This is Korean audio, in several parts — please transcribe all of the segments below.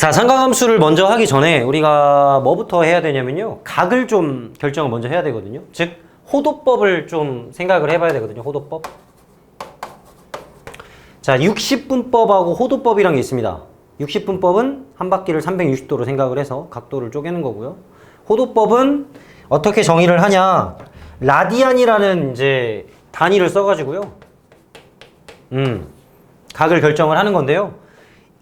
자, 삼각함수를 먼저 하기 전에 우리가 뭐부터 해야 되냐면요. 각을 좀 결정을 먼저 해야 되거든요. 즉, 호도법을 좀 생각을 해봐야 되거든요. 호도법. 자, 60분법하고 호도법이란 게 있습니다. 60분법은 한 바퀴를 360도로 생각을 해서 각도를 쪼개는 거고요. 호도법은 어떻게 정의를 하냐? 라디안이라는 이제 단위를 써가지고요. 음, 각을 결정을 하는 건데요.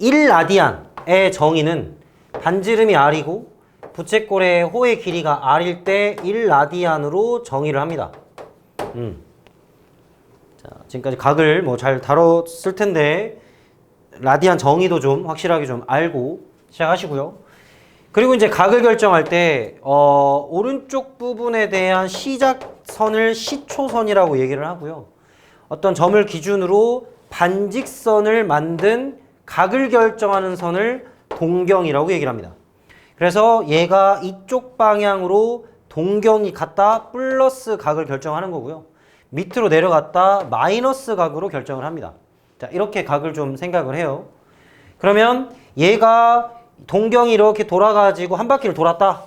1라디안 의 정의는 반지름이 r이고 부채꼴의 호의 길이가 r일 때 1라디안으로 정의를 합니다. 음. 자, 지금까지 각을 뭐 잘 다뤘을 텐데 라디안 정의도 좀 확실하게 좀 알고 시작하시고요. 그리고 이제 각을 결정할 때 어, 오른쪽 부분에 대한 시작선을 시초선이라고 얘기를 하고요. 어떤 점을 기준으로 반직선을 만든 각을 결정하는 선을 동경이라고 얘기를 합니다. 그래서 얘가 이쪽 방향으로 동경이 갔다 플러스 각을 결정하는 거고요. 밑으로 내려갔다 마이너스 각으로 결정을 합니다. 자, 이렇게 각을 좀 생각을 해요. 그러면 얘가 동경이 이렇게 돌아가지고 한 바퀴를 돌았다.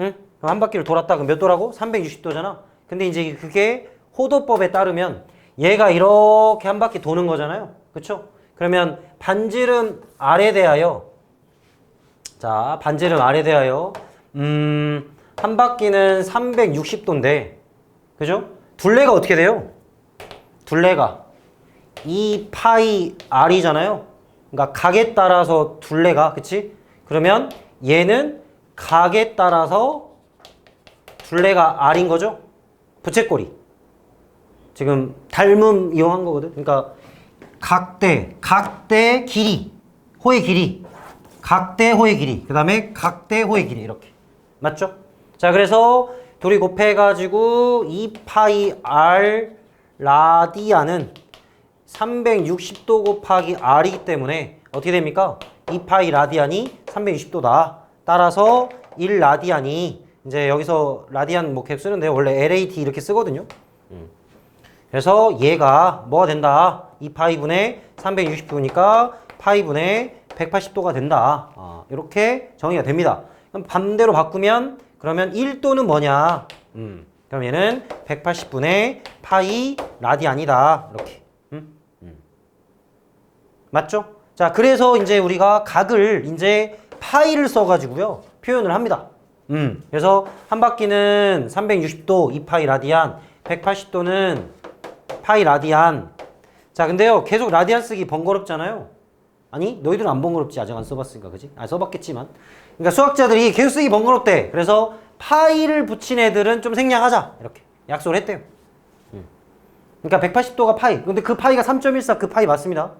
응? 한 바퀴를 돌았다. 그럼 몇 도라고? 360도잖아. 근데 이제 그게 호도법에 따르면 얘가 이렇게 한 바퀴 도는 거잖아요. 그쵸? 그러면 반지름 아래 대하여 자, 반지름 아래 대하여 음, 한 바퀴는 360도인데 그죠? 둘레가 어떻게 돼요? 둘레가 2 파이 r이잖아요. 그러니까 각에 따라서 둘레가 그치? 그러면 얘는 각에 따라서 둘레가 r인 거죠? 부채꼴이. 지금 닮음 이용한 거거든. 그러니까 각대, 각대 길이, 호의 길이, 각대 호의 길이, 그 다음에 각대 호의 길이 이렇게 맞죠? 자 그래서 둘이 곱해가지고 2파이 r 라디안은 360도 곱하기 r이기 때문에 어떻게 됩니까? 2파이 라디안이 360도다. 따라서 1 라디안이 이제 여기서 라디안 뭐캡 쓰는데 원래 LAT 이렇게 쓰거든요. 음. 그래서 얘가 뭐가 된다? 2파이분의 360도니까 파이분의 180도가 된다. 아, 이렇게 정의가 됩니다. 그럼 반대로 바꾸면 그러면 1도는 뭐냐? 음, 그럼 얘는 180분의 파이 라디안이다. 이렇게. 음? 음. 맞죠? 자, 그래서 이제 우리가 각을 이제 파이를 써가지고요. 표현을 합니다. 음, 그래서 한 바퀴는 360도 2파이 라디안, 180도는 파이 라디안. 자, 근데요, 계속 라디안 쓰기 번거롭잖아요. 아니, 너희들은 안 번거롭지. 아직 안 써봤으니까, 그지? 아, 써봤겠지만. 그러니까 수학자들이 계속 쓰기 번거롭대. 그래서 파이를 붙인 애들은 좀 생략하자. 이렇게 약속을 했대요. 음. 그러니까 180도가 파이. 근데 그 파이가 3.14 그 파이 맞습니다.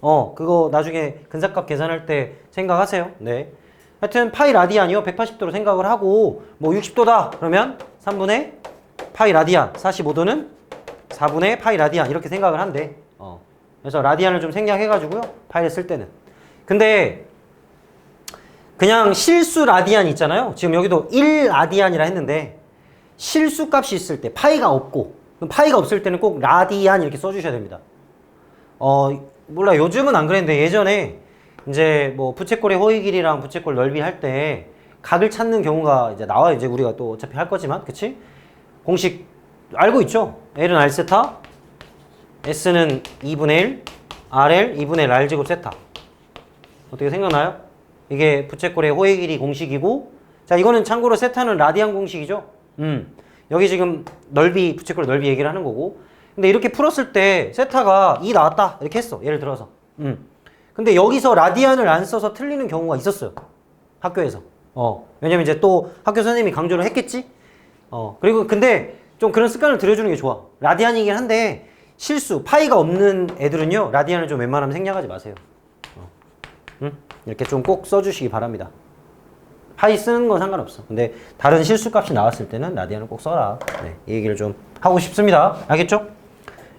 어, 그거 나중에 근사값 계산할 때 생각하세요. 네. 하여튼 파이 라디안이요. 180도로 생각을 하고 뭐 60도다. 그러면 3분의 파이 라디안. 45도는 4분의 파이 라디안 이렇게 생각을 한대. 어. 그래서 라디안을 좀 생략해 가지고요. 파이를 쓸 때는. 근데 그냥 실수 라디안 있잖아요. 지금 여기도 1 라디안이라 했는데 실수 값이 있을 때 파이가 없고 파이가 없을 때는 꼭 라디안 이렇게 써 주셔야 됩니다. 어, 몰라 요즘은 안 그랬는데 예전에 이제 뭐 부채꼴의 호의 길이랑 부채꼴 넓이 할 때 각을 찾는 경우가 이제 나와요. 이제 우리가 또 어차피 할 거지만, 그치? 공식 알고 있죠? L은 R 세타, S는 2분의 1, RL 2분의 L R 제곱 세타. 어떻게 생각나요? 이게 부채꼴의 호의 길이 공식이고, 자 이거는 참고로 세타는 라디안 공식이죠. 음, 여기 지금 넓이 부채꼴 넓이 얘기를 하는 거고, 근데 이렇게 풀었을 때 세타가 2 나왔다 이렇게 했어. 예를 들어서. 음. 근데 여기서 라디안을 안 써서 틀리는 경우가 있었어요. 학교에서. 어. 왜냐면 이제 또 학교 선생님이 강조를 했겠지? 어. 그리고 근데 좀 그런 습관을 들여주는 게 좋아. 라디안이긴 한데 실수, 파이가 없는 애들은요, 라디안을 좀 웬만하면 생략하지 마세요. 어. 응? 이렇게 좀 꼭 써주시기 바랍니다. 파이 쓰는 건 상관없어. 근데 다른 실수 값이 나왔을 때는 라디안을 꼭 써라. 네, 이 얘기를 좀 하고 싶습니다. 알겠죠?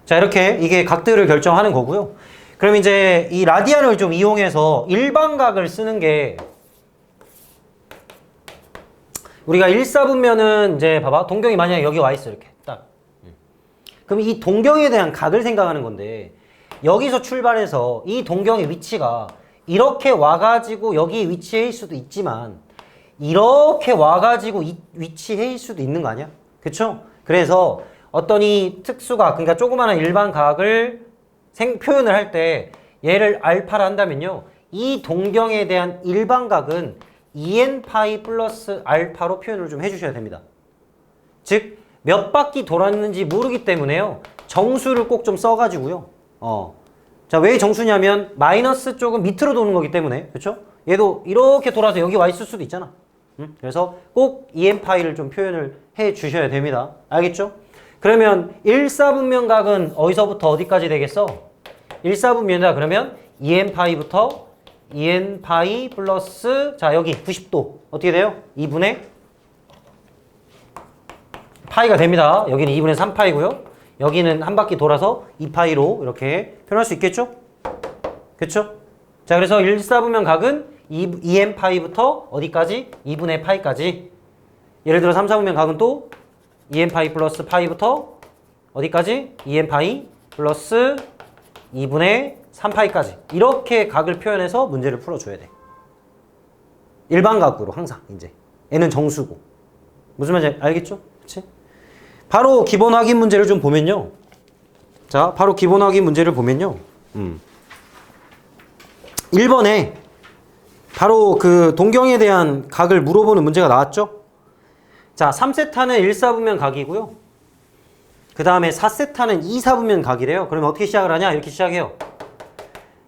자, 이렇게 이게 각들을 결정하는 거고요. 그럼 이제 이 라디안을 좀 이용해서 일반각을 쓰는 게 우리가 1사분면은 이제 봐봐. 동경이 만약에 여기 와 있어. 이렇게 딱. 음. 그럼 이 동경에 대한 각을 생각하는 건데 여기서 출발해서 이 동경의 위치가 이렇게 와가지고 여기 위치해일 수도 있지만 이렇게 와가지고 이 위치해일 수도 있는 거 아니야? 그쵸? 그래서 어떤 이 특수각, 그러니까 조그마한 일반 각을 생, 표현을 할 때 얘를 알파라 한다면요. 이 동경에 대한 일반각은 2n파이 플러스 알파로 표현을 좀 해주셔야 됩니다. 즉, 몇 바퀴 돌았는지 모르기 때문에요. 정수를 꼭 좀 써가지고요. 어. 자, 왜 정수냐면, 마이너스 쪽은 밑으로 도는 거기 때문에. 그쵸? 얘도 이렇게 돌아서 여기 와 있을 수도 있잖아. 음? 그래서 꼭 2n파이를 좀 표현을 해 주셔야 됩니다. 알겠죠? 그러면 1사분면각은 어디서부터 어디까지 되겠어? 1사분면이다 그러면 2n파이부터 2n파이 플러스 자 여기 90도 어떻게 돼요? 2분의 파이가 됩니다. 여기는 2분의 3파이고요. 여기는 한 바퀴 돌아서 2파이로 이렇게 표현할 수 있겠죠? 그쵸? 자 그래서 1사분면 각은 2, 2n파이부터 어디까지? 2분의 파이까지 예를 들어 3, 4분면 각은 또 2n파이 플러스 파이부터 어디까지? 2n파이 플러스 2분의 3파이까지 이렇게 각을 표현해서 문제를 풀어줘야 돼 일반 각으로 항상 이제 얘는 정수고 무슨 말인지 알겠죠? 그치? 바로 기본 확인 문제를 좀 보면요 자 바로 기본 확인 문제를 보면요 음. 1번에 바로 그 동경에 대한 각을 물어보는 문제가 나왔죠? 자, 3세타는 1사분면 각이고요. 그 다음에 4세타는 2사분면 각이래요. 그러면 어떻게 시작을 하냐? 이렇게 시작해요.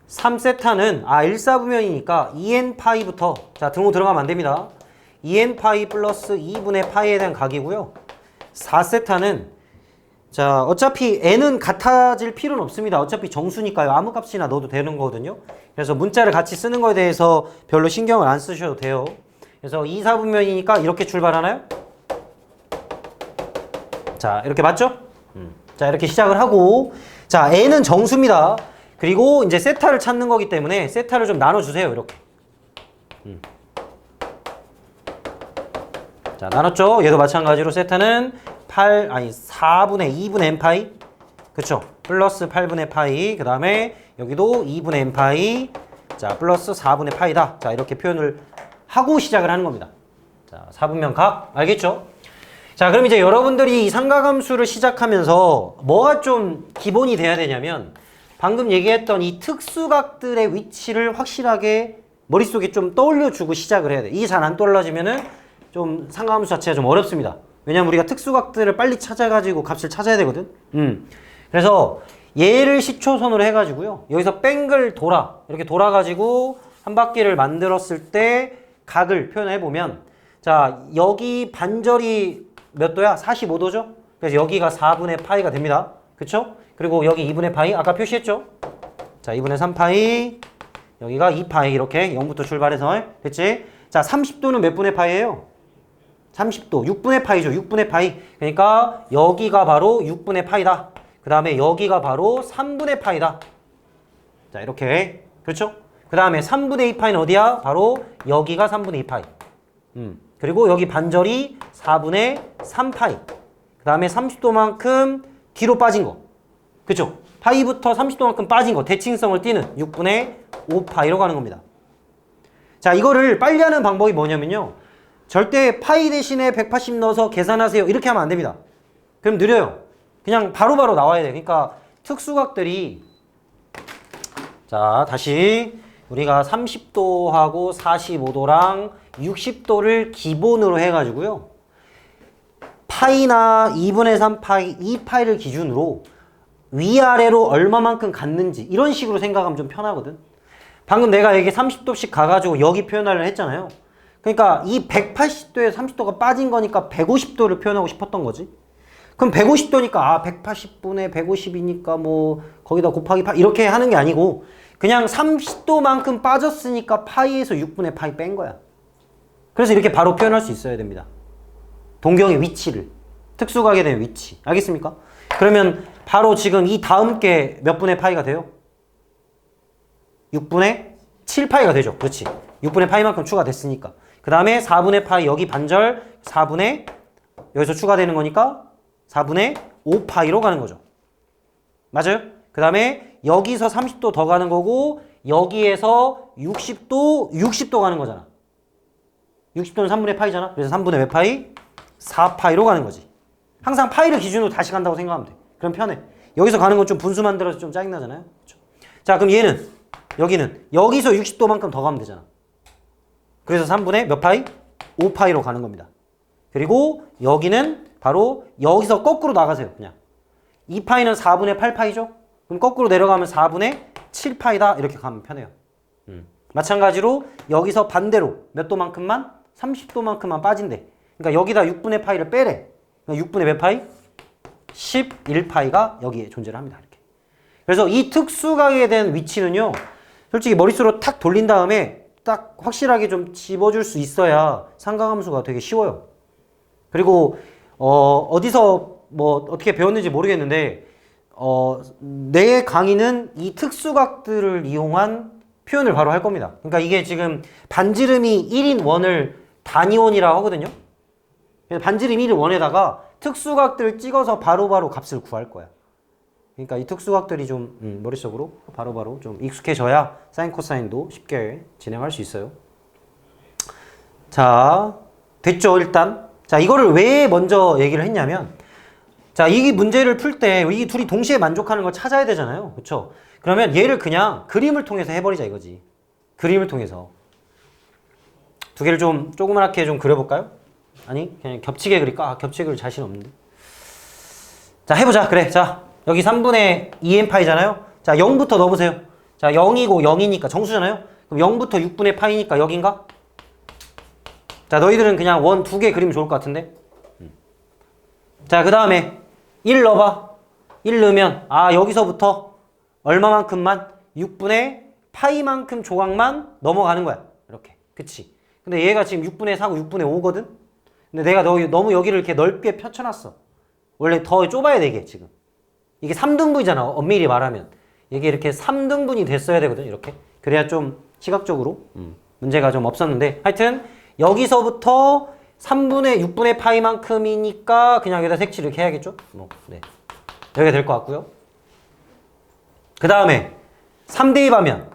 3세타는 아 1사분면이니까 2n파이부터 자 등호 들어가면 안 됩니다. 2n파이 플러스 2분의 파이에 대한 각이고요. 4세타는 자 어차피 n은 같아질 필요는 없습니다. 어차피 정수니까요. 아무 값이나 넣어도 되는 거거든요. 그래서 문자를 같이 쓰는 거에 대해서 별로 신경을 안 쓰셔도 돼요. 그래서 2사분면이니까 이렇게 출발하나요? 자 이렇게 맞죠? 음. 자 이렇게 시작을 하고 자 n은 정수입니다. 그리고 이제 세타를 찾는 거기 때문에 세타를 좀 나눠주세요 이렇게. 음. 자 나눴죠? 얘도 마찬가지로 세타는 8 아니 4분의 2분의 n파이 그쵸? 플러스 8분의 파이 그 다음에 여기도 2분의 n파이 자 플러스 4분의 파이다. 자 이렇게 표현을 하고 시작을 하는 겁니다. 자 4분면 각 알겠죠? 자, 그럼 이제 여러분들이 이 삼각함수를 시작하면서 뭐가 좀 기본이 돼야 되냐면 방금 얘기했던 이 특수각들의 위치를 확실하게 머릿속에 좀 떠올려주고 시작을 해야 돼. 이게 잘 안 떠올라지면은 좀 삼각함수 자체가 좀 어렵습니다. 왜냐면 우리가 특수각들을 빨리 찾아가지고 값을 찾아야 되거든. 음. 그래서 얘를 시초선으로 해가지고요. 여기서 뺑글 돌아. 이렇게 돌아가지고 한 바퀴를 만들었을 때 각을 표현해 보면 자, 여기 반절이 몇 도야? 45도죠? 그래서 여기가 4분의 파이가 됩니다. 그쵸? 그리고 여기 2분의 파이 아까 표시했죠? 자 2분의 3파이 여기가 2파이 이렇게 0부터 출발해서 됐지? 자 30도는 몇 분의 파이예요? 30도 6분의 파이죠 6분의 파이 그러니까 여기가 바로 6분의 파이다 그 다음에 여기가 바로 3분의 파이다 자 이렇게 그렇죠? 그 다음에 3분의 2파이는 어디야? 바로 여기가 3분의 2파이 음. 그리고 여기 반절이 4분의 3파이. 그 다음에 30도만큼 뒤로 빠진 거. 그쵸? 파이부터 30도만큼 빠진 거. 대칭성을 띠는 6분의 5파이로 가는 겁니다. 자, 이거를 빨리 하는 방법이 뭐냐면요. 절대 파이 대신에 180 넣어서 계산하세요. 이렇게 하면 안 됩니다. 그럼 느려요. 그냥 바로바로 바로 나와야 돼. 그러니까 특수각들이 자, 다시 우리가 30도하고 45도랑 60도를 기본으로 해가지고요. 파이나 2분의 3파이, 2파이를 기준으로 위아래로 얼마만큼 갔는지 이런 식으로 생각하면 좀 편하거든. 방금 내가 이게 30도씩 가가지고 여기 표현을 했잖아요. 그러니까 이 180도에 30도가 빠진 거니까 150도를 표현하고 싶었던 거지. 그럼 150도니까 아 180분의 150이니까 뭐 거기다 곱하기 파 이렇게 하는 게 아니고 그냥 30도만큼 빠졌으니까 파이에서 6분의 파이 뺀 거야. 그래서 이렇게 바로 표현할 수 있어야 됩니다. 동경의 위치를. 특수각에 대한 위치. 알겠습니까? 그러면 바로 지금 이 다음 게 몇 분의 파이가 돼요? 6분의 7파이가 되죠. 그렇지. 6분의 파이만큼 추가됐으니까. 그 다음에 4분의 파이 여기 반절 4분의 여기서 추가되는 거니까 4분의 5파이로 가는 거죠. 맞아요? 그 다음에 여기서 30도 더 가는 거고 여기에서 60도, 60도 가는 거잖아. 60도는 3분의 파이잖아. 그래서 3분의 몇 파이? 4파이로 가는 거지. 항상 파이를 기준으로 다시 간다고 생각하면 돼. 그럼 편해. 여기서 가는 건 좀 분수 만들어서 좀 짜증나잖아요. 그렇죠? 자, 그럼 얘는 여기는 여기서 60도만큼 더 가면 되잖아. 그래서 3분의 몇 파이? 5파이로 가는 겁니다. 그리고 여기는 바로 여기서 거꾸로 나가세요. 그냥. 2파이는 4분의 8파이죠? 그럼 거꾸로 내려가면 4분의 7파이다. 이렇게 가면 편해요. 음. 마찬가지로 여기서 반대로 몇 도만큼만? 30도만큼만 빠진대. 그러니까 여기다 6분의 파이를 빼래. 그러니까 6분의 몇 파이? 11파이가 여기에 존재를 합니다. 이렇게. 그래서 이 특수각에 대한 위치는요. 솔직히 머릿속으로 탁 돌린 다음에 딱 확실하게 좀 집어줄 수 있어야 상강함수가 되게 쉬워요. 그리고 어, 어디서 뭐 어떻게 배웠는지 모르겠는데 어, 내 강의는 이 특수각들을 이용한 표현을 바로 할 겁니다. 그러니까 이게 지금 반지름이 1인 원을 단위원이라고 하거든요. 반지름 1인 원에다가 특수각들을 찍어서 바로 바로 값을 구할 거야. 그러니까 이 특수각들이 좀 음, 머릿속으로 바로 바로 좀 익숙해져야 사인 코사인도 쉽게 진행할 수 있어요. 자, 됐죠, 일단. 자, 이거를 왜 먼저 얘기를 했냐면, 자, 이 문제를 풀 때 이 둘이 동시에 만족하는 걸 찾아야 되잖아요. 그쵸? 그러면 얘를 그냥 그림을 통해서 해 버리자 이거지. 그림을 통해서. 두 개를 좀 조그맣게 좀 그려볼까요? 아니, 그냥 겹치게 그릴까? 아, 겹치게 그릴 자신 없는데. 자, 해보자. 그래. 자, 여기 3분의 2n파이잖아요. 자, 0부터 넣어보세요. 자, 0이고 0이니까 정수잖아요. 그럼 0부터 6분의 파이니까 여긴가? 자, 너희들은 그냥 원 두 개 그리면 좋을 것 같은데. 음. 자, 그 다음에 1 넣어봐. 1 넣으면, 아, 여기서부터 얼마만큼만? 6분의 파이만큼 조각만 넘어가는 거야. 이렇게. 그치? 근데 얘가 지금 6분의 4고 6분의 5거든? 근데 내가 너, 너무 여기를 이렇게 넓게 펼쳐놨어. 원래 더 좁아야 되게, 지금. 이게 3등분이잖아. 엄밀히 말하면. 이게 이렇게 3등분이 됐어야 되거든. 이렇게. 그래야 좀 시각적으로 음, 문제가 좀 없었는데. 하여튼, 여기서부터 3분의 6분의 파이만큼이니까 그냥 여기다 색칠 이렇게 해야겠죠? 뭐, 네. 여기가 될 것 같고요. 그 다음에 3대입하면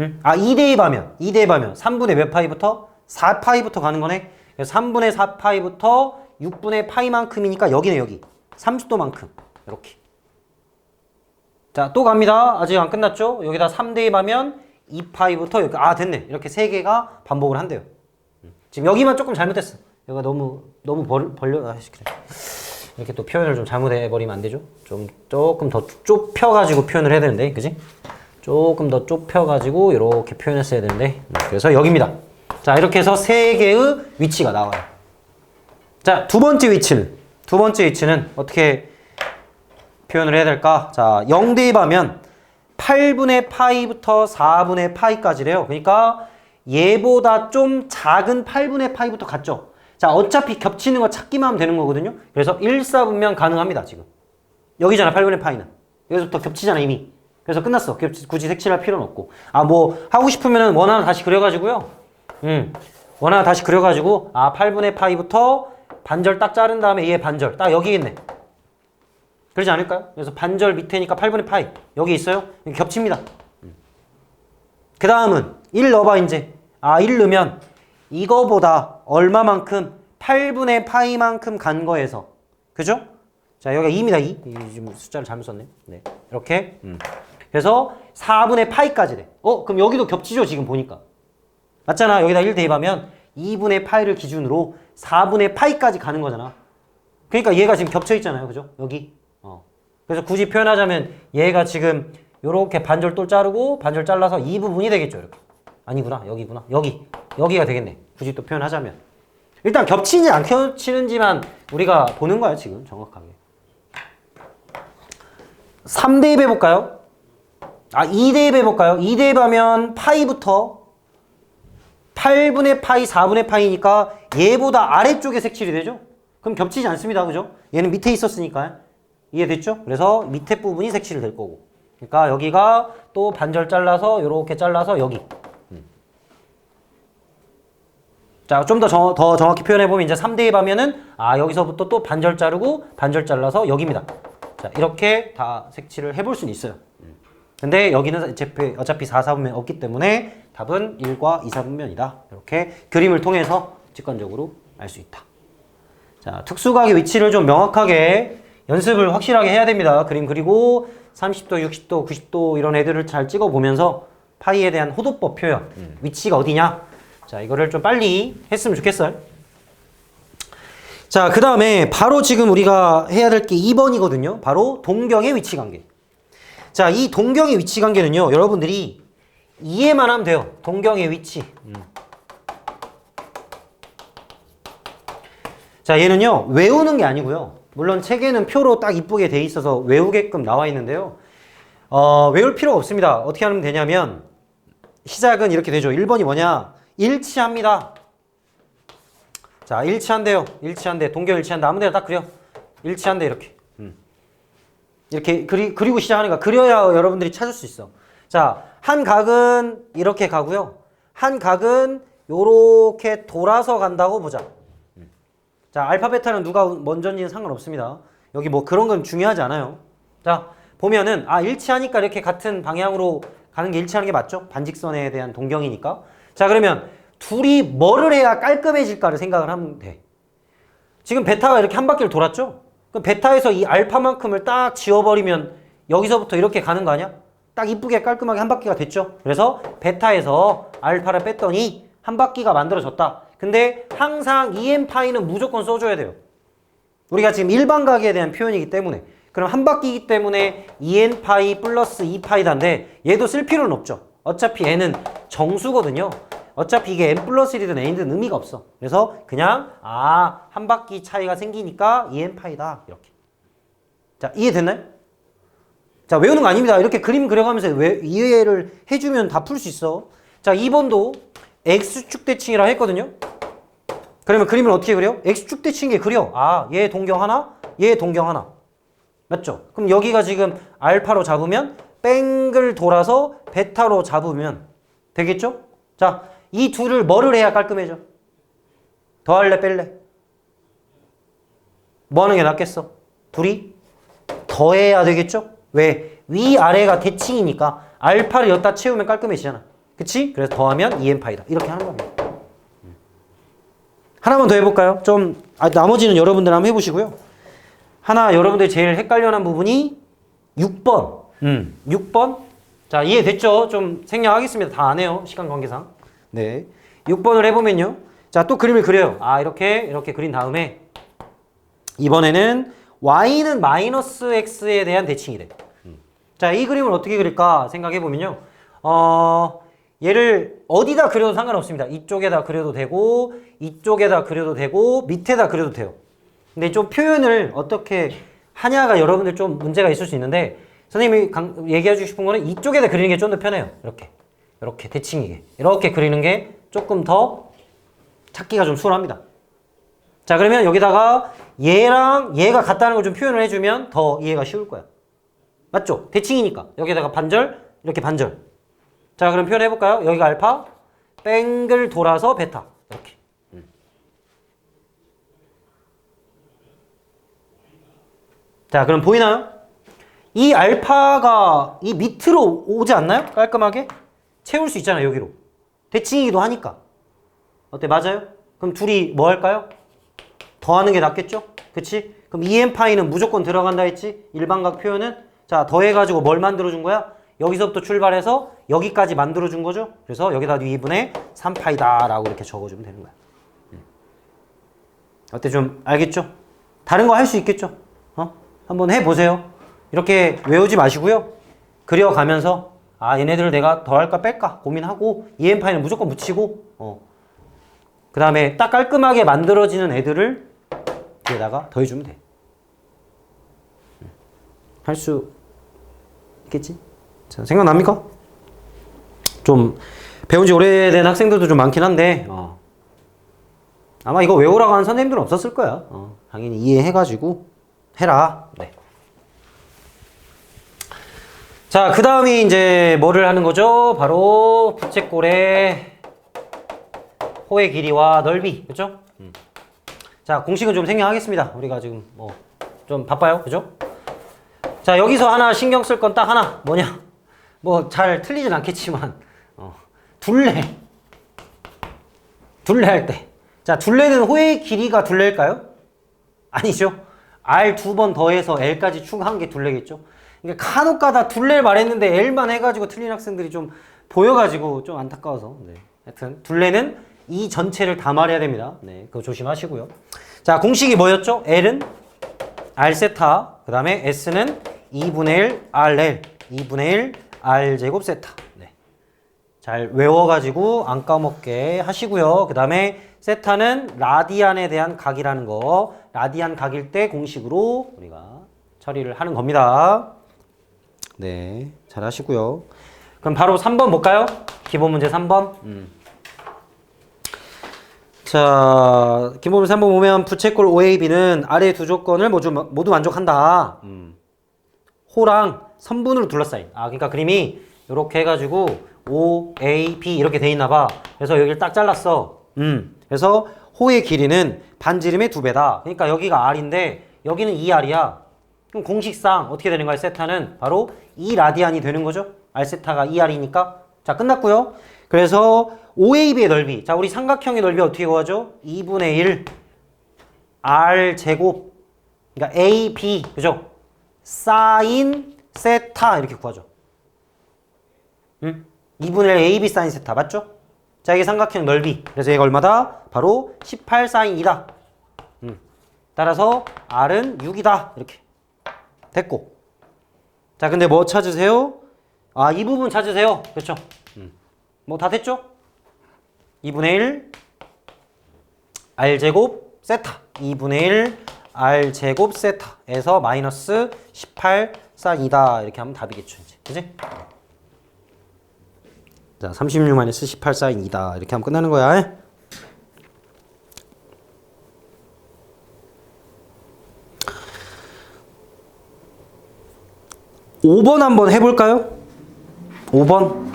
음? 아 2대입하면 2대입하면 3분의 몇 파이부터? 4파이부터 가는 거네. 그래서 3분의 4파이부터 6분의 파이만큼이니까 여기네 여기. 30도만큼. 이렇게. 자, 또 갑니다. 아직 안 끝났죠? 여기다 3대입 하면 2파이부터 여기. 아, 됐네. 이렇게 세 개가 반복을 한대요. 음. 지금 여기만 조금 잘못했어. 여기가 너무 너무 벌, 벌려 아, 그래. 이렇게 또 표현을 좀 잘못해 버리면 안 되죠? 좀 조금 더 좁혀 가지고 표현을 해야 되는데. 그지? 조금 더 좁혀 가지고 이렇게 표현했어야 되는데. 음, 그래서 여기입니다. 자, 이렇게 해서 세 개의 위치가 나와요. 자, 두 번째 위치는 두 번째 위치는 어떻게 표현을 해야 될까? 자, 0 대입하면 8분의 파이부터 4분의 파이까지래요. 그러니까 얘보다 좀 작은 8분의 파이부터 갔죠. 자, 어차피 겹치는 거 찾기만 하면 되는 거거든요. 그래서 1, 4분면 가능합니다, 지금. 여기잖아, 8분의 파이는. 여기서부터 겹치잖아, 이미. 그래서 끝났어. 겹치, 굳이 색칠할 필요는 없고. 아, 뭐, 하고 싶으면 원 하나 다시 그려가지고요. 음, 원 하나 다시 그려가지고, 아, 8분의 파이부터 반절 딱 자른 다음에 얘 반절. 딱 여기 있네. 그러지 않을까요? 그래서 반절 밑에니까 8분의 파이. 여기 있어요? 겹칩니다. 그 다음은 1 넣어봐, 이제. 아, 1 넣으면 이거보다 얼마만큼 8분의 파이만큼 간 거에서. 그죠? 자, 여기가 2입니다, 2. 이 지금 숫자를 잘못 썼네. 네. 이렇게. 음. 그래서 4분의 파이까지 돼. 어, 그럼 여기도 겹치죠, 지금 보니까. 맞잖아. 여기다 1 대입하면 2분의 파이를 기준으로 4분의 파이까지 가는 거잖아. 그러니까 얘가 지금 겹쳐 있잖아요. 그죠? 여기. 어. 그래서 굳이 표현하자면 얘가 지금 요렇게 반절 또 자르고 반절 잘라서 이 부분이 되겠죠. 이렇게. 아니구나. 여기구나. 여기. 여기가 되겠네. 굳이 또 표현하자면. 일단 겹치는지 안 겹치는지만 우리가 보는 거야, 지금. 정확하게. 3대입 해볼까요? 아, 2대입 해볼까요? 2대입 하면 파이부터 8분의 파이, 4분의 파이니까 얘보다 아래쪽에 색칠이 되죠? 그럼 겹치지 않습니다. 그죠? 얘는 밑에 있었으니까. 이해됐죠? 그래서 밑에 부분이 색칠이 될 거고. 그러니까 여기가 또 반절 잘라서 이렇게 잘라서 여기. 음. 자, 좀 더 더 정확히 표현해 보면 이제 3대입 하면은 아, 여기서부터 또 반절 자르고 반절 잘라서 여기입니다. 자, 이렇게 다 색칠을 해볼 수는 있어요. 음. 근데 여기는 어차피, 어차피 4, 4분면 없기 때문에 답은 1과 2, 4분면이다. 이렇게 그림을 통해서 직관적으로 알 수 있다. 자, 특수각의 위치를 좀 명확하게 연습을 확실하게 해야 됩니다. 그림 그리고 30도, 60도, 90도 이런 애들을 잘 찍어 보면서 파이에 대한 호도법 표현, 위치가 어디냐? 자, 이거를 좀 빨리 했으면 좋겠어요. 자, 그 다음에 바로 지금 우리가 해야 될 게 2번이거든요. 바로 동경의 위치 관계. 자, 이 동경의 위치 관계는요, 여러분들이 이해만 하면 돼요. 동경의 위치. 음. 자, 얘는요, 외우는 게 아니고요. 물론 책에는 표로 딱 이쁘게 돼 있어서 외우게끔 나와 있는데요. 어, 외울 필요가 없습니다. 어떻게 하면 되냐면, 시작은 이렇게 되죠. 1번이 뭐냐? 일치합니다. 자, 일치한대요. 일치한대. 동경 일치한다. 아무 데나 딱 그려. 일치한대, 이렇게. 음. 이렇게 그리, 그리고 시작하니까 그려야 여러분들이 찾을 수 있어. 자, 한 각은 이렇게 가고요. 한 각은 요렇게 돌아서 간다고 보자. 음. 자, 알파 베타는 누가 먼저인지는 상관없습니다. 여기 뭐 그런 건 중요하지 않아요. 자, 보면은 아, 일치하니까 이렇게 같은 방향으로 가는 게 일치하는 게 맞죠? 반직선에 대한 동경이니까. 자, 그러면 둘이 뭐를 해야 깔끔해질까를 생각을 하면 돼. 지금 베타가 이렇게 한 바퀴를 돌았죠? 그럼 베타에서 이 알파만큼을 딱 지워버리면 여기서부터 이렇게 가는 거 아니야? 딱 이쁘게 깔끔하게 한 바퀴가 됐죠? 그래서 베타에서 알파를 뺐더니 한 바퀴가 만들어졌다. 근데 항상 EM파이는 무조건 써줘야 돼요. 우리가 지금 일반각에 대한 표현이기 때문에 그럼 한 바퀴이기 때문에 2n파이 플러스 2파이다인데 얘도 쓸 필요는 없죠. 어차피 얘는 정수거든요. 어차피 이게 n 플러스 1이든 n이든 의미가 없어. 그래서 그냥 아 한 바퀴 차이가 생기니까 2n파이다 이렇게. 자 이해됐나요? 자 외우는 거 아닙니다. 이렇게 그림 그려가면서 왜 이해를 해주면 다 풀 수 있어. 자 2번도 x축 대칭이라 했거든요. 그러면 그림을 어떻게 그려? x축 대칭에 그려. 아, 얘 동경 하나, 얘 동경 하나. 맞죠? 그럼 여기가 지금 알파로 잡으면 뺑글 돌아서 베타로 잡으면 되겠죠? 자, 이 둘을 뭐를 해야 깔끔해져? 더할래 뺄래? 뭐 하는 게 낫겠어? 둘이 더해야 되겠죠? 왜? 위아래가 대칭이니까 알파를 여기다 채우면 깔끔해지잖아. 그치? 그래서 더하면 2n파이다. 이렇게 하는 겁니다. 하나만 더 해볼까요? 좀 아, 나머지는 여러분들 한번 해보시고요. 하나 여러분들이 제일 헷갈려하는 부분이 6번. 음, 6번. 자 이해됐죠? 좀 생략하겠습니다. 다 안 해요. 시간 관계상. 네. 6번을 해보면요. 자 또 그림을 그려요. 아 이렇게 이렇게 그린 다음에 이번에는 y는 마이너스 x에 대한 대칭이래. 자이 그림을 어떻게 그릴까 생각해보면요. 어... 얘를 어디다 그려도 상관없습니다. 이쪽에다 그려도 되고 이쪽에다 그려도 되고 밑에다 그려도 돼요. 근데 좀 표현을 어떻게 하냐가 여러분들 좀 문제가 있을 수 있는데 선생님이 강, 얘기해 주고 싶은 거는 이쪽에다 그리는 게 좀 더 편해요. 이렇게 이렇게 대칭이게 이렇게 그리는 게 조금 더 찾기가 좀 수월합니다. 자 그러면 여기다가 얘랑 얘가 같다는 걸 좀 표현을 해주면 더 이해가 쉬울 거야. 맞죠? 대칭이니까 여기다가 반절 이렇게 반절 자, 그럼 표현해 볼까요? 여기가 알파, 뺑글 돌아서 베타. 이렇게. 음. 자, 그럼 보이나요? 이 알파가 이 밑으로 오지 않나요? 깔끔하게? 채울 수 있잖아요, 여기로. 대칭이기도 하니까. 어때? 맞아요? 그럼 둘이 뭐 할까요? 더하는 게 낫겠죠? 그치? 그럼 2n파이는 무조건 들어간다 했지? 일반각 표현은? 자, 더해가지고 뭘 만들어준 거야? 여기서부터 출발해서 여기까지 만들어준 거죠. 그래서 여기다 2분의 3파이다 라고 이렇게 적어주면 되는 거야. 음. 어때 좀 알겠죠? 다른 거 할 수 있겠죠? 어? 한번 해보세요. 이렇게 외우지 마시고요. 그려가면서 아 얘네들을 내가 더할까 뺄까 고민하고 EM파이는 무조건 붙이고 어. 그 다음에 딱 깔끔하게 만들어지는 애들을 뒤에다가 더해주면 돼. 음. 할수 있겠지? 자, 생각납니까? 좀 배운 지 오래된 학생들도 좀 많긴 한데 어. 아마 이거 외우라고 하는 선생님들은 없었을 거야. 어, 당연히 이해해가지고 해라. 네. 자, 그 다음이 이제 뭐를 하는 거죠? 바로 부채꼴의 호의 길이와 넓이, 그죠? 음. 자, 공식은 좀 생략하겠습니다. 우리가 지금 뭐 좀 바빠요, 그죠? 자, 여기서 하나 신경 쓸 건 딱 하나, 뭐냐? 뭐 잘 틀리진 않겠지만 어, 둘레 둘레 할 때. 자, 둘레는 호의 길이가 둘레일까요? 아니죠. R 두 번 더해서 L까지 추가한 게 둘레겠죠. 그러니까 간혹가다 둘레를 말했는데 L만 해가지고 틀린 학생들이 좀 보여가지고 좀 안타까워서. 네. 하여튼 둘레는 이 전체를 다 말해야 됩니다. 네, 그거 조심하시고요. 자, 공식이 뭐였죠? L은 R 세타, 그 다음에 S는 2분의 1 RL, 2분의 1 R 제곱 세타. 네. 잘 외워가지고 안 까먹게 하시고요. 그 다음에 세타는 라디안에 대한 각이라는 거. 라디안 각일 때 공식으로 우리가 처리를 하는 겁니다. 네, 잘 하시고요. 그럼 바로 3번 볼까요? 기본 문제 3번. 음. 자, 문제 3번 보면 부채꼴 OAB는 아래 두 조건을 모두, 모두 만족한다. 음. 호랑 선분으로 둘러싸인. 아, 그러니까 그림이 이렇게 해가지고 O, A, B 이렇게 돼 있나 봐. 그래서 여기를 딱 잘랐어. 음. 그래서 호의 길이는 반지름의 두 배다. 그러니까 여기가 R인데 여기는 2R이야. 그럼 공식상 어떻게 되는 거야? 세타는 바로 2라디안이 되는 거죠. R 세타가 2R이니까. 자, 끝났고요. 그래서 OAB의 넓이. 자, 우리 삼각형의 넓이 어떻게 구하죠? 2분의 1 R 제곱. 그러니까 AB. 그죠? 사인 세타 이렇게 구하죠. 응? 2분의 1 AB 사인 세타 맞죠? 자 이게 삼각형 넓이 그래서 얘가 얼마다? 바로 18 사인 2다 음. 따라서 R은 6이다 이렇게 됐고 자 근데 뭐 찾으세요? 아 이 부분 찾으세요 그렇죠? 뭐다 됐죠? 2분의 1 R제곱 세타 2분의 1 R제곱 세타에서 마이너스 18 사인 2다 이렇게 하면 답이겠죠 이제 그지? 자, 36 마이너스 18 사인 2다. 이렇게 하면 끝나는 거야. 오번 한번 해볼까요? 5번.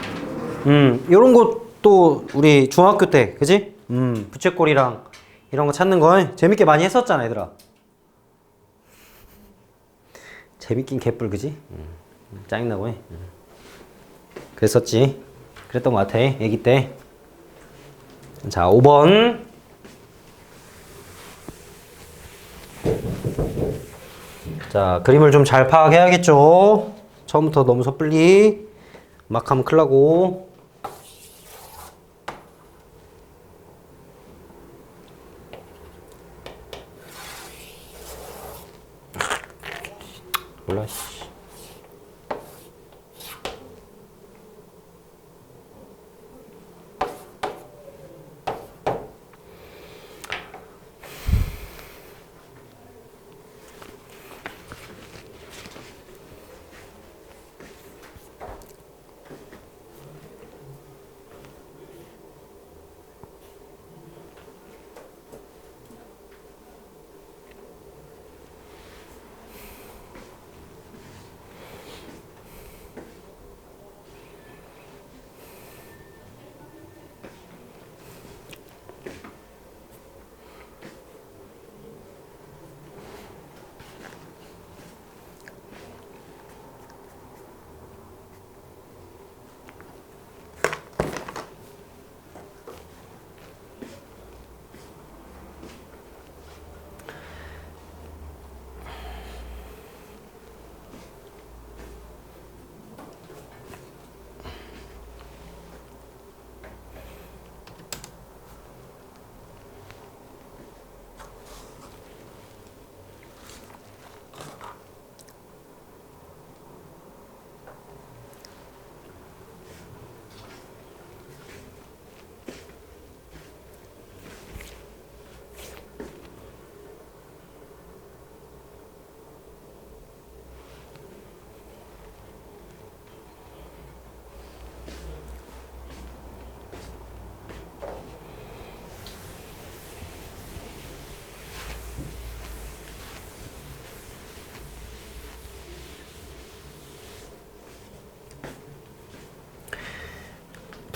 음, 요런 것 도 우리 중학교 때, 그지? 음, 부채꼴이랑 이런 거 찾는 거 재밌게 많이 했었잖아, 얘들아. 재밌긴 개뿔, 그지? 음, 짜증나고 해. 음. 그랬었지. 그랬던 것 같아, 애기 때. 자, 5번. 자, 그림을 좀 잘 파악해야겠죠? 처음부터 너무 섣불리 막 하면 큰일 나고.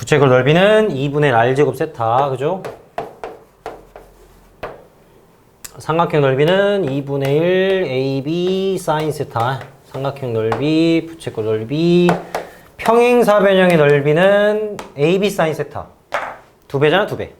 부채꼴 넓이는 2분의 R제곱 세타, 그죠? 삼각형 넓이는 2분의 1 AB 사인 세타. 삼각형 넓이, 부채꼴 넓이, 평행사변형의 넓이는 AB 사인 세타. 두 배잖아, 두 배.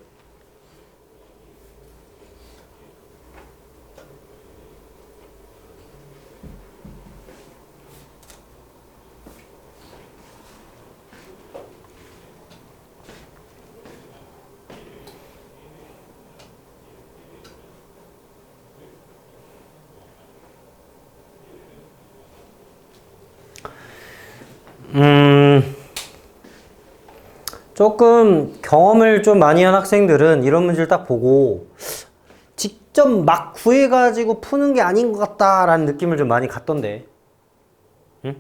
조금 경험을 좀 많이 한 학생들은 이런 문제를 딱 보고 직접 막 구해가지고 푸는 게 아닌 것 같다라는 느낌을 좀 많이 갖던데. 응?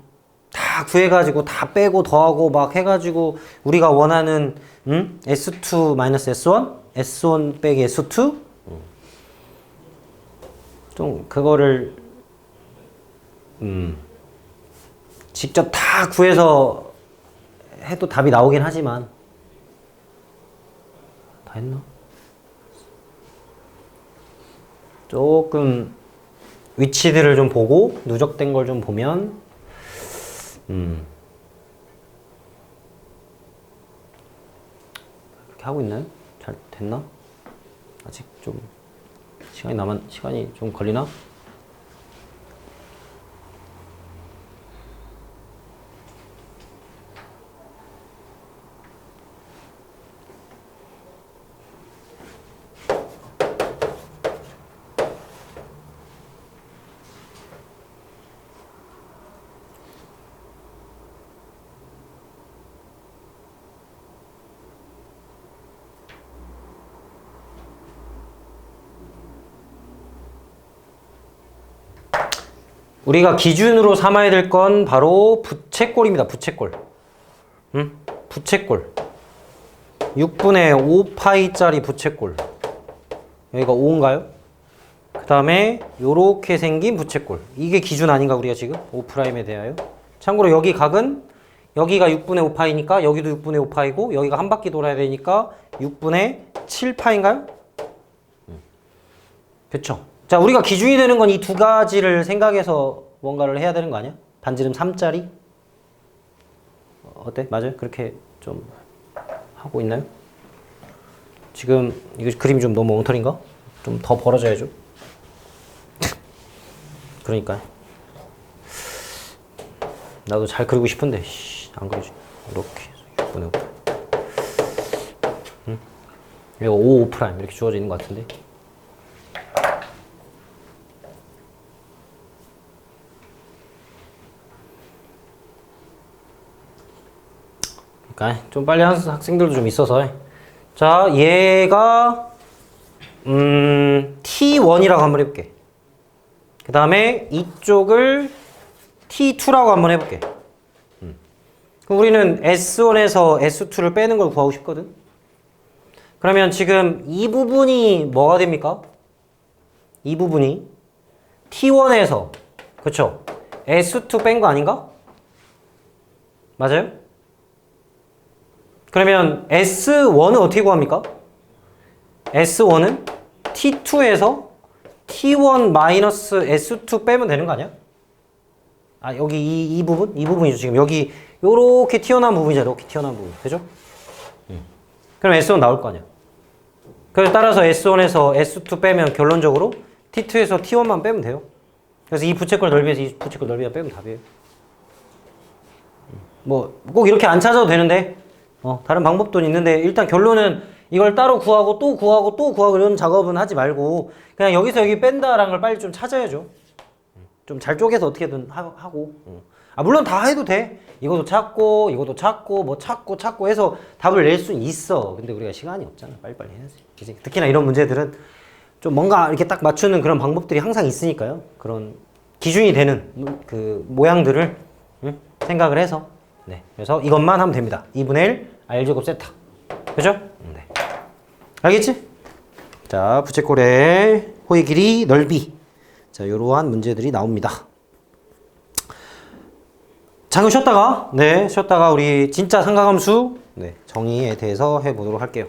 다 구해가지고 다 빼고 더하고 막 해가지고 우리가 원하는 응? S2 마이너스 S1? S1 빼기 S2? 좀 그거를 음. 직접 다 구해서 해도 답이 나오긴 하지만 다 했나? 조금 위치들을 좀 보고 누적된 걸 좀 보면 음 그렇게 하고 있나요? 잘 됐나? 아직 좀 시간이 남았 시간이 좀 걸리나? 우리가 기준으로 삼아야 될 건 바로 부채꼴입니다. 부채꼴. 응? 부채꼴. 6분의 5파이짜리 부채꼴. 여기가 5인가요? 그 다음에 요렇게 생긴 부채꼴. 이게 기준 아닌가 우리가 지금? 5'에 대하여. 참고로 여기 각은 여기가 6분의 5파이니까 여기도 6분의 5파이고 여기가 한 바퀴 돌아야 되니까 6분의 7파인가요? 그쵸? 자, 우리가 기준이 되는 건 이 두 가지를 생각해서 뭔가를 해야 되는 거 아니야? 반지름 3짜리? 어때? 맞아요? 그렇게 좀 하고 있나요? 지금 이거 그림이 좀 너무 엉터리인가? 좀 더 벌어져야죠. 그러니까 나도 잘 그리고 싶은데 씨, 안 그려지. 이렇게 6분의 5. 응? 이거 5, 5 프라임 이렇게 주어져 있는 것 같은데. 그러니까 좀 빨리 하는 학생들도 좀 있어서 자 얘가 음 T1이라고 한번 해볼게 그 다음에 이쪽을 T2라고 한번 해볼게 음. 우리는 S1에서 S2를 빼는 걸 구하고 싶거든 그러면 지금 이 부분이 뭐가 됩니까? 이 부분이 T1에서 그쵸 S2 뺀 거 아닌가? 맞아요? 그러면 S1은 어떻게 구합니까? S1은 T2에서 T1 마이너스 S2 빼면 되는 거 아니야? 아 여기 이, 이 부분? 이 부분이죠 지금 여기 요렇게 튀어나온 부분이죠 이렇게 튀어나온 부분 되죠? 그럼 S1 나올 거 아니야 그래서 따라서 S1에서 S2 빼면 결론적으로 T2에서 T1만 빼면 돼요 그래서 이 부채꼴 넓이에서 이 부채꼴 넓이가 빼면 답이에요 뭐 꼭 이렇게 안 찾아도 되는데 어, 다른 방법도 있는데 일단 결론은 이걸 따로 구하고 또 구하고 또 구하고 이런 작업은 하지 말고 그냥 여기서 여기 뺀다라는 걸 빨리 좀 찾아야죠. 좀 잘 쪼개서 어떻게든 하, 고 아, 물론 다 해도 돼. 이것도 찾고 이것도 찾고 뭐 찾고 찾고 해서 답을 낼 수 있어. 근데 우리가 시간이 없잖아. 빨리빨리 해야지. 그치? 특히나 이런 문제들은 좀 뭔가 이렇게 딱 맞추는 그런 방법들이 항상 있으니까요. 그런 기준이 되는 그 모양들을 응? 생각을 해서 네. 그래서 이것만 하면 됩니다. 2분의 1 R제곱 세타. 그죠? 네. 알겠지? 자, 부채꼴의 호의 길이 넓이. 자, 이러한 문제들이 나옵니다. 잠깐 쉬었다가, 네, 쉬었다가 우리 진짜 삼각함수, 네, 정의에 대해서 해보도록 할게요.